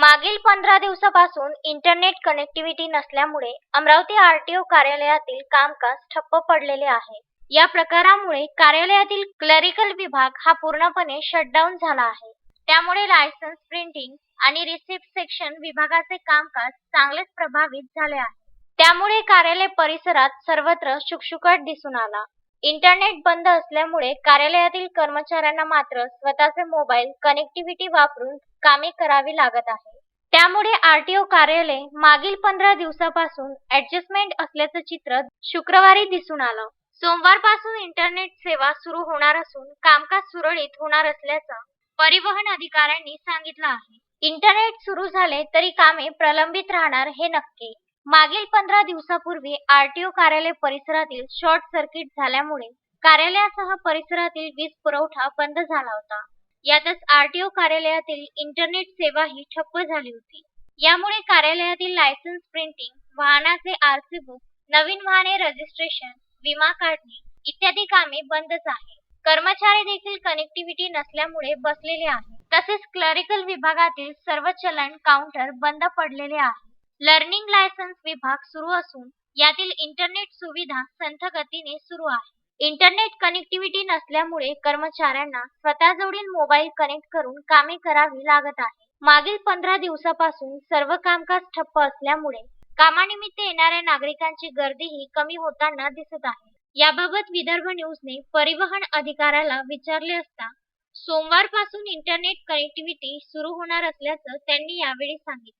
मागील पंधरा दिवसापासून इंटरनेट कनेक्टिव्हिटी नसल्यामुळे अमरावती आरटीओ कार्यालयातील कामकाज ठप्प पडलेले आहे. या प्रकारामुळे कार्यालयातील क्लरिकल विभाग हा पूर्णपणे शटडाऊन झाला आहे. त्यामुळे लायसन्स प्रिंटिंग आणि रिसिप्ट सेक्शन विभागाचे कामकाज चांगलेच प्रभावित झाले आहे. त्यामुळे कार्यालय परिसरात सर्वत्र शुकशुकाट दिसून आला. इंटरनेट बंद असल्यामुळे कार्यालयातील कर्मचाऱ्यांना मात्र स्वतःचे मोबाईल कनेक्टिव्हिटी वापरून कामे करावी लागत आहे. त्यामुळे आरटीओ कार्यालय मागील पंधरा दिवसापासून ऍडजस्टमेंट असल्याचं चित्र शुक्रवारी दिसून आलं. सोमवारपासून इंटरनेट सेवा सुरू होणार असून कामकाज सुरळीत होणार असल्याचं परिवहन अधिकाऱ्यांनी सांगितलं आहे. इंटरनेट सुरू झाले तरी कामे प्रलंबित राहणार हे नक्की. मागील पंधरा दिवसापूर्वी आरटीओ कार्यालय परिसरातील शॉर्ट सर्किट झाल्यामुळे कार्यालयासह परिसरातील वीज पुरवठा बंद झाला होता. यातच आरटीओ कार्यालयातील इंटरनेट सेवाही ठप्प झाली होती. यामुळे कार्यालयातील लायसन्स प्रिंटिंग वाहनाचे आरसी बुक नवीन वाहने रजिस्ट्रेशन विमा काढणे इत्यादी कामे बंदच आहे कर्मचारी देखील कनेक्टिव्हिटी नसल्यामुळे बसलेले आहे तसेच क्लरिकल विभागातील सर्व चलन काउंटर बंद पडलेले आहे लर्निंग लायसन्स विभाग सुरू असून यातील इंटरनेट सुविधा संथ गतीने सुरू आहे. इंटरनेट कनेक्टिव्हिटी नसल्यामुळे कर्मचाऱ्यांना स्वतःजवळील मोबाईल कनेक्ट करून कामे करावी लागत आहे. मागील पंधरा दिवसापासून सर्व कामकाज ठप्प असल्यामुळे कामानिमित्त येणाऱ्या नागरिकांची गर्दीही कमी होताना दिसत आहे. याबाबत विदर्भ न्यूजने परिवहन अधिकाऱ्याला विचारले असता सोमवारपासून इंटरनेट कनेक्टिव्हिटी सुरू होणार असल्याचं त्यांनी यावेळी सांगितलं.